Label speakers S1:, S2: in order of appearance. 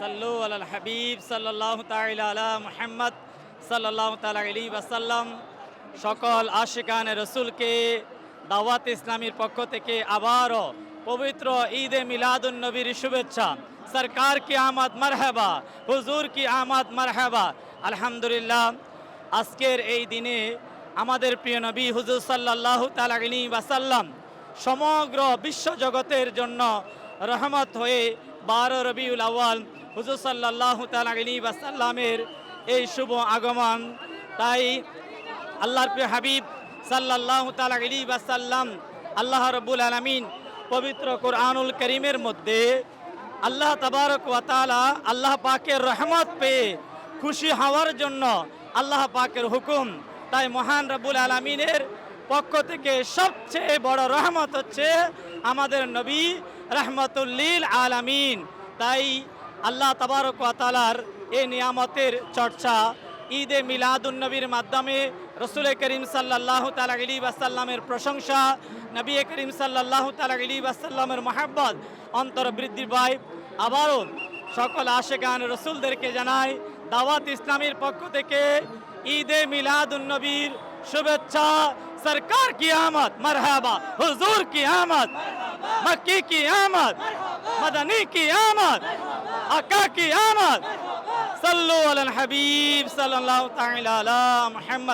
S1: সাল্লু আল হাবিব সাল্লাহ আলা মুহাম্মদ সাল্লাহ তালা আলী ওয়াসাল্লাম। সকল আশিকান রসুলকে দাওয়াত ইসলামীর পক্ষ থেকে আবারও পবিত্র ঈদে মিলাদুন নবীর শুভেচ্ছা। সরকার কি আমদ মারহাবা? হুজুর কি আমদ মারহাবা? আলহামদুলিল্লাহ, আজকের এই দিনে আমাদের প্রিয় নবী হুজুর সাল্লাহ তালা আলী ওয়াসাল্লাম সমগ্র বিশ্ব জগতের জন্য রহমত হয়ে বারো রবিউল আওয়াল হুজুর সাল্লাহ তালী এই শুভ আগমন। তাই আল্লাহর প্রিয় হাবিব সাল্লাহ তালী আল্লাহ রব্বুল আলমিন পবিত্র কোরআনুল করিমের মধ্যে আল্লাহ তাবারক ওয়াতালা আল্লাহ পাকের রহমত পেয়ে খুশি হওয়ার জন্য আল্লাহ পাকের হুকুম। তাই মহান রব্বুল আলমিনের পক্ষ থেকে সবচেয়ে বড় রহমত হচ্ছে আমাদের নবী রহমতুল্লিল আলামিন। তাই আল্লাহ তাবারক আতালার এই নিয়ামতের চর্চা ঈদে মিলাদুন্নবীর মাধ্যমে রসুল করিম সাল্লাহ তালা আলী বাসাল্লামের প্রশংসা, নবী করিম সাল্লাহ তালা আলী বাসাল্লামের মহাব্বত অন্তর বৃদ্ধি পায়। আবারও সকল আশেগান রসুলদেরকে জানায় দাওয়াত ইসলামের পক্ষ থেকে ঈদে মিলাদুন্নবীর শুভেচ্ছা, সরকার কি আমদ মারহাবা, হুজুর কি আমদ মক্কি কি আমদ মদনী কি আমদ حقك آمد صلو على الحبيب صلى الله تعالى على محمد.